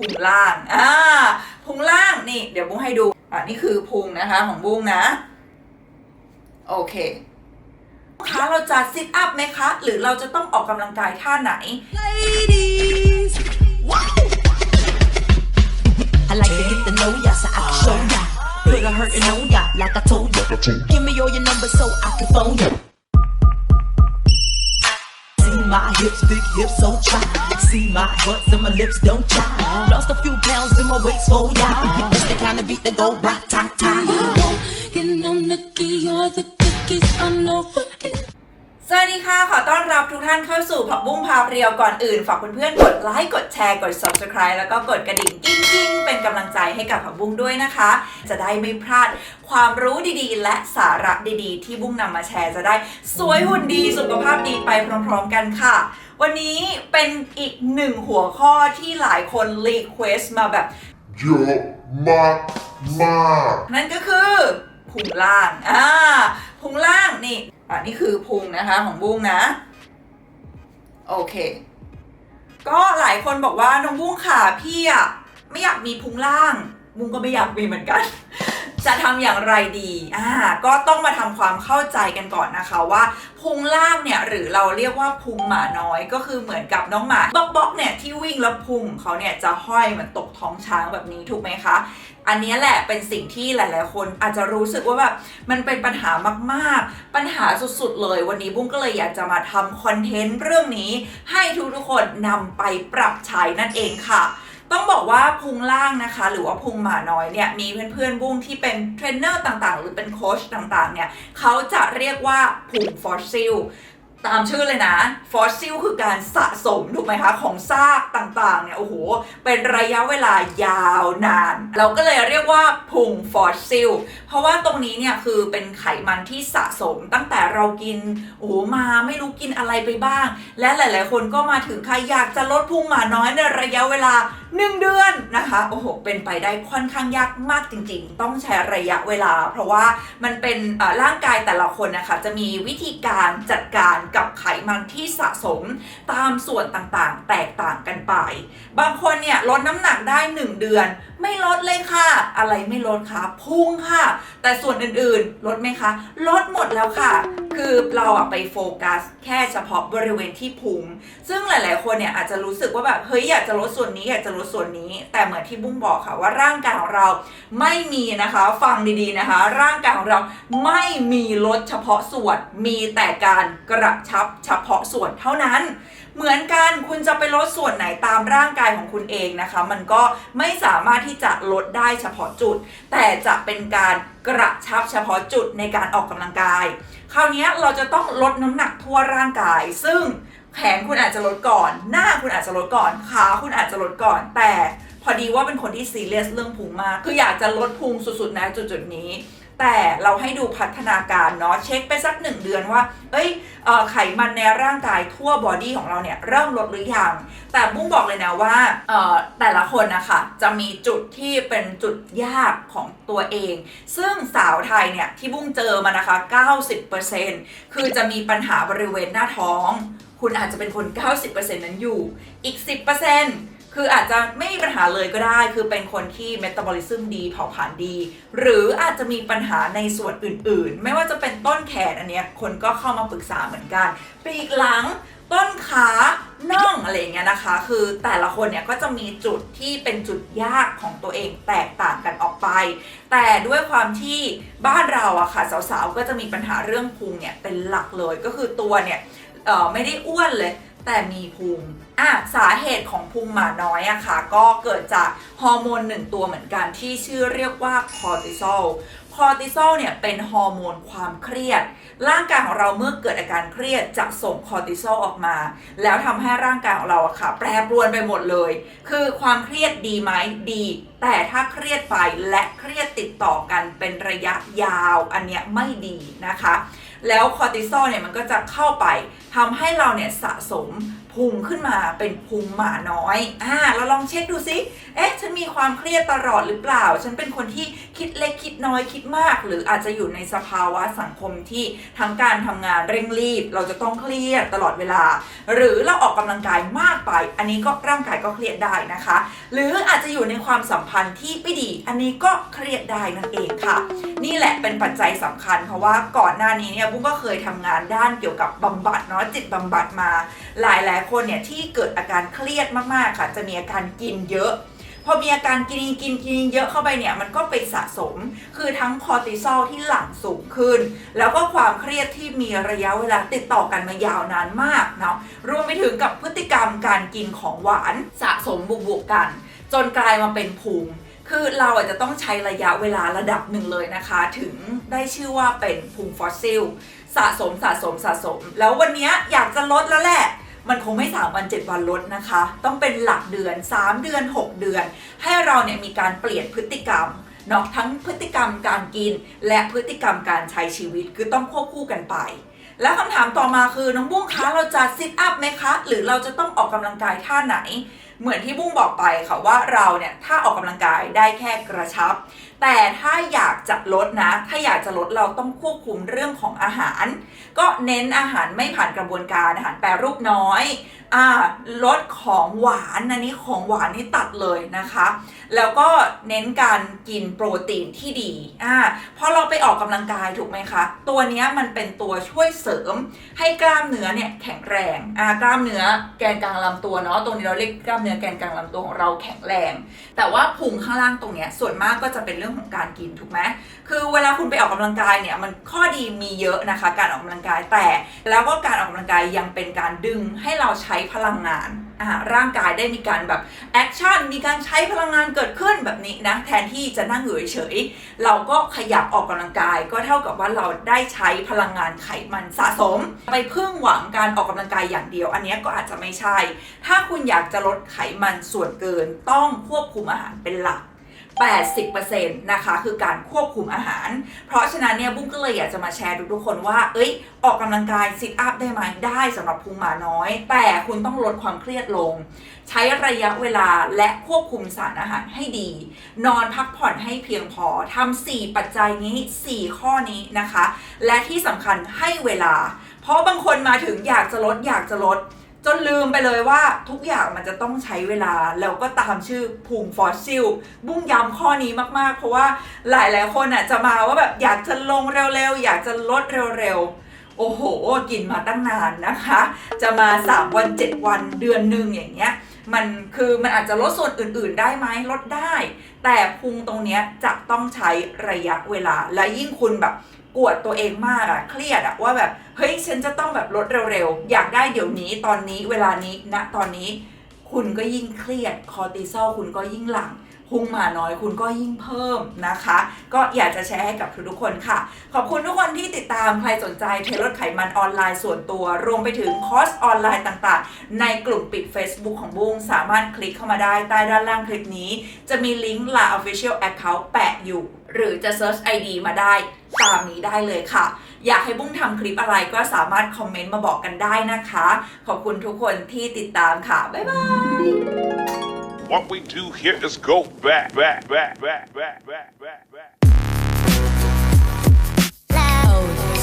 พุงล่าง อ่า พุงล่าง นี่ เดี๋ยวบุ้งให้ดู อ่านี่คือพุงนะคะของบุ้งนะ โอเคคะเราจะซิทอัพไหมคะ หรือเราจะต้องออกกำลังกายท่าไหน ladies. Wow. I like to get to know ya, so I can show ya. Put a hurtin' on ya, like I told ya. Give me all your numbers so I can phone ya. My hips, big hips, so try. See my butts and my lips don't try. Lost a few pounds in my waist, oh yeah. It's the kind of beat that go rock, ta, ta. สวัสดีค่ะ ขอต้อนรับทุกท่านเข้าสู่ผักบุ้งพาเรียวก่อนอื่น ฝากเพื่อนๆกดไลค์กดแชร์กด subscribe แล้วก็กดกระดิ่งกิ้งกิ้งๆเป็นกำลังใจให้กับผักบุ้งด้วยนะคะ จะได้ไม่พลาดความรู้ดีๆ และสาระดีๆ ที่บุ้งนำมาแชร์จะได้สวยหุ่นดีสุขภาพดีไปพร้อมๆกันค่ะ วันนี้เป็นอีกหนึ่งหัวข้อที่หลายคนรีเควสมาแบบเยอะมากมากนั่นก็คือพุงล่างอ่าพุงล่างนี่ อ่านี่คือพุงนะคะของบุ้งนะ โอเค ก็หลายคนบอกว่าน้องบุ้งค่ะพี่อะไม่อยากมีพุงล่าง บุ้งก็ไม่อยากมีเหมือนกัน จะทำอย่างไรดีอ่าก็ต้องมาทำความเข้าใจกันก่อนนะคะว่าพุงล่างเนี่ยหรือเราเรียกว่าพุงหมาน้อยก็คือเหมือนกับน้องหมาบ๊อกบ๊อกเนี่ยที่วิ่งแล้วพุงเขาเนี่ยจะห้อยเหมือนตกท้องช้างแบบนี้ถูกไหมคะ อันนี้แหละเป็นสิ่งที่หลายๆ คนอาจจะรู้สึกว่าแบบมันเป็นปัญหามากๆ ปัญหาสุดๆ เลยวันนี้บุ้งก็เลยอยากจะมาทำคอนเทนต์เรื่องนี้ ให้ทุกๆคนนำไปปรับใช้นั่นเองค่ะ ต้องบอกว่าพุงล่างนะคะ หรือว่าพุงหมาน้อยเนี่ยมีเพื่อนๆบุ้งที่เป็นเทรนเนอร์ต่างๆ หรือเป็นโค้ชต่างๆเนี่ยเขาจะเรียกว่าพุงฟอสซิล ตามชื่อเลยนะ ฟอสซิลคือการสะสมถูกไหมคะ ของซากต่างๆเนี่ยโอ้โห เป็นระยะเวลายาวนาน เราก็เลยเรียกว่าพุงฟอสซิล เพราะว่าตรงนี้เนี่ยคือเป็นไขมันที่สะสมตั้งแต่เรากินโอ้มาไม่รู้กินอะไรไปบ้าง และหลาย ๆ คนก็มาถึงค่ะอยากจะลดพุงหมาน้อยในระยะเวลา 1 เดือนนะคะโอ้โหเป็นไปได้ค่อนข้างยากมากจริง ๆ ต้องใช้ระยะเวลา เพราะว่ามันเป็นร่างกายแต่ละคนนะคะจะมีวิธีการจัดการกับไขมันที่สะสมตามส่วนต่างๆ แตกต่างกันไป บางคนเนี่ยลดน้ำหนักได้ 1 เดือน ไม่ลดเลยค่ะ อะไรไม่ลดคะพุงค่ะ แต่ส่วนอื่นๆ ลดไหมคะ ลดหมดแล้วค่ะ คือเราอะไปโฟกัส แค่เฉพาะบริเวณที่พุงซึ่งหลาย ๆ คนเนี่ยอาจจะรู้สึกว่าแบบเฮ้ยอยากจะลดส่วนนี้อยากจะลดส่วนนี้ แต่เหมือนที่บุ้งบอกค่ะว่าร่างกายของเราไม่มีนะคะ ฟังดีๆนะคะ ร่างกายของเราไม่มีลดเฉพาะส่วนมีแต่การกระชับเฉพาะส่วนเท่านั้น เหมือนกันคุณจะไปลดส่วนไหนตามร่างกายของคุณเองนะคะ มันก็ไม่สามารถที่จะลดได้เฉพาะจุด แต่จะเป็นการกระชับเฉพาะจุดในการออกกำลังกาย คราวนี้เราจะต้องลดน้ำหนักทั่วร่างกาย ซึ่งแขนคุณอาจจะลดก่อน หน้าคุณอาจจะลดก่อน ขาคุณอาจจะลดก่อน แต่พอดีว่าเป็นคนที่ซีเรียสเรื่องพุงมาก คืออยากจะลดพุงสุดๆนะจุดๆนี้ แต่เราให้ดูพัฒนาการเนาะเช็คไปสักหนึ่งเดือนว่า เอ้ยอไขมันในร่างกายทั่วบอดี้ของเราเนี่ยเริ่มลดหรือยัง แต่บุ้งบอกเลยนะว่าแต่ละคนนะคะจะมีจุดที่เป็นจุดยากของตัวเอง ซึ่งสาวไทยเนี่ยที่บุ้งเจอมานะคะ 90%คือจะมีปัญหาบริเวณหน้าท้อง คุณอาจจะเป็นคน 90%นั้นอยู่ อีก 10% คืออาจจะไม่มีปัญหาเลยก็ได้ คือเป็นคนที่เมตาบอลิซึมดีเผาผลาญดี หรืออาจจะมีปัญหาในส่วนอื่นๆ ไม่ว่าจะเป็นต้นแขนอันเนี้ยคนก็เข้ามาปรึกษาเหมือนกัน ปีกหลังต้นขาน่องอะไรอย่างเงี้ยนะคะ คือแต่ละคนเนี่ยก็จะมีจุดที่เป็นจุดยากของตัวเองแตกต่างกันออกไป แต่ด้วยความที่บ้านเราอะค่ะสาวๆก็จะมีปัญหาเรื่องพุงเนี่ยเป็นหลักเลยก็คือตัวเนี่ยเออไม่ได้อ้วนเลย แต่มีพุงอะสาเหตุของพุงหมาน้อยอะค่ะ ก็เกิดจากฮอร์โมนหนึ่งตัวเหมือนกันที่ชื่อเรียกว่าคอร์ติซอลคอร์ติซอลเนี่ยเป็นฮอร์โมนความเครียด ร่างกายของเราเมื่อเกิดอาการเครียดจะส่งคอร์ติซอลออกมา แล้วทำให้ร่างกายของเราอะค่ะ แปรปรวนไปหมดเลย คือความเครียดดีไหมดีแต่ถ้าเครียดไปและเครียดติดต่อกันเป็นระยะยาวอันเนี้ยไม่ดีนะคะ แล้วคอร์ติซอลเนี่ยมันก็จะเข้าไปทำให้เราเนี่ยสะสมพุงขึ้นมาเป็นพุงหมาน้อย อ่า เราลองเช็คดูซิ เอ๊ะ ฉันมีความเครียดตลอดหรือเปล่า ฉันเป็นคนที่คิดเล็กคิดน้อยคิดมาก หรืออาจจะอยู่ในสภาวะสังคมที่ทั้งการทำงานเร่งรีบ เราจะต้องเครียดตลอดเวลา หรือเราออกกำลังกายมากไป อันนี้ก็ร่างกายก็เครียดได้นะคะ หรืออาจจะอยู่ในความสัมพันธ์ที่ไม่ดี อันนี้ก็เครียดได้นั่นเองค่ะ นี่แหละเป็นปัจจัยสำคัญ เพราะว่าก่อนหน้านี้เนี่ยบุ้งก็เคยทำงานด้านเกี่ยวกับบำบัดเนาะจิตบำบัดมา หลายหลายคนเนี่ยที่เกิดอาการเครียดมากๆค่ะ จะมีอาการกินเยอะพอมีอาการกินกินกินเยอะเข้าไปเนี่ยมันก็ไปสะสม คือทั้งคอร์ติซอลที่หลั่งสูงขึ้น แล้วก็ความเครียดที่มีระยะเวลาติดต่อกันมายาวนานมากเนาะรวมไปถึงกับพฤติกรรมการกินของหวานสะสมบวกๆกัน จนกลายมาเป็นภูมิ คือเราอาจจะต้องใช้ระยะเวลาระดับหนึ่งเลยนะคะ ถึงได้ชื่อว่าเป็นภูมิฟอสซิล สะสมสะสมสะสม แล้ววันนี้อยากจะลดแล้วแหละมันคงไม่3วัน7วันลดนะคะ ต้องเป็นหลักเดือน 3 เดือน 6 เดือน ให้เราเนี่ยมีการเปลี่ยนพฤติกรรมเนาะทั้งพฤติกรรมการกิน และพฤติกรรมการใช้ชีวิตคือต้องควบคู่กันไป แล้วคำถามต่อมาคือน้องบุ้งคะเราจะซิทอัพไหมคะ หรือเราจะต้องออกกำลังกายท่าไหนเหมือนที่บุ้งบอกไปค่ะว่าเราเนี่ยถ้าออกกำลังกายได้แค่กระชับ แต่ถ้าอยากจะลดนะ ถ้าอยากจะลดเราต้องควบคุมเรื่องของอาหาร ก็เน้นอาหารไม่ผ่านกระบวนการอาหารแปรรูปน้อยอ่าลดของหวานอันนี้ของหวานนี่ตัดเลยนะคะ แล้วก็เน้นการกินโปรตีนที่ดีอ่าพอเราไปออกกำลังกายถูกไหมคะ ตัวนี้มันเป็นตัวช่วยเสริมให้กล้ามเนื้อเนี่ยแข็งแรงอ่ากล้ามเนื้อแกนกลางลำตัวเนาะตรงนี้เราเรียกกล้ามเนื้อแกนกลางลำตัวของเราแข็งแรง แต่ว่าพุงข้างล่างตรงเนี้ยส่วนมากก็จะเป็นเรื่องของการกินถูกไหมคือเวลาคุณไปออกกำลังกายเนี่ยมันข้อดีมีเยอะนะคะ การออกกำลังกายแต่ แล้วก็การออกกำลังกายยังเป็นการดึงให้เราใช้พลังงาน ร่างกายได้มีการแบบแอคชั่นมีการใช้พลังงานเกิดขึ้นแบบนี้นะแทนที่จะนั่งอยู่เฉยๆเราก็ขยับออกกำลังกาย ก็เท่ากับว่าเราได้ใช้พลังงานไขมันสะสม ไปพึ่งหวังการออกกำลังกายอย่างเดียว อันนี้ก็อาจจะไม่ใช่ ถ้าคุณอยากจะลดไขมันส่วนเกินต้องควบคุมอาหารเป็นหลัก 80%นะคะคือการควบคุมอาหาร เพราะฉะนั้นเนี่ยบุ้งก็เลยอยากจะมาแชร์ทุกๆคนว่า เอ้ย ออกกำลังกายซิทอัพได้ไหมได้สำหรับพุงหมาน้อย แต่คุณต้องลดความเครียดลง ใช้ระยะเวลาและควบคุมสารอาหารให้ดี นอนพักผ่อนให้เพียงพอทำ4ปัจจัยนี้ 4 ข้อนี้นะคะ และที่สำคัญให้เวลา เพราะบางคนมาถึงอยากจะลดอยากจะลด จนลืมไปเลยว่าทุกอย่างมันจะต้องใช้เวลา แล้วก็ตามชื่อภูมิฟอสซิลบุ้งย้ำข้อนี้มากๆ เพราะว่าหลายๆคนอะจะมาว่าแบบอยากจะลงเร็วๆ อยากจะลดเร็วๆ โอ้โห กินมาตั้งนานนะคะ จะมา 3 วัน 7 วันเดือนหนึ่งอย่างเงี้ยมันคือมันอาจจะลดส่วนอื่นๆได้ไหมลดได้ แต่พุงตรงเนี้ยจะต้องใช้ระยะเวลาและยิ่งคุณแบบ กวดตัวเองมากอะเครียดอะว่าแบบเฮ้ยฉันจะต้องแบบลดเร็วๆ อยากได้เดี๋ยวนี้ตอนนี้เวลานี้ณตอนนี้ คุณก็ยิ่งเครียดคอติซอลคุณก็ยิ่งหลังพุ่งมาน้อยคุณก็ยิ่งเพิ่มนะคะ ก็อยากจะแชร์ให้กับทุกๆคนค่ะ ขอบคุณทุกคนที่ติดตามใครสนใจเทรลดไขมันออนไลน์ส่วนตัว รวมไปถึงคอร์สออนไลน์ต่างๆ ในกลุ่มปิด Facebook ของบุ้งสามารถคลิกเข้ามาได้ใต้ด้านล่างคลิปนี้ จะมีลิงก์ La Official Account แปะอยู่ หรือจะ Search ID มาได้ ตามนี้ได้เลยค่ะ อยากให้บุ้งทำคลิปอะไรก็สามารถคอมเมนต์มาบอกกันได้นะคะ ขอบคุณทุกคนที่ติดตามค่ะ บ๊ายบาย What we do here is go back, back, back, back, back, back, back, back. Oh,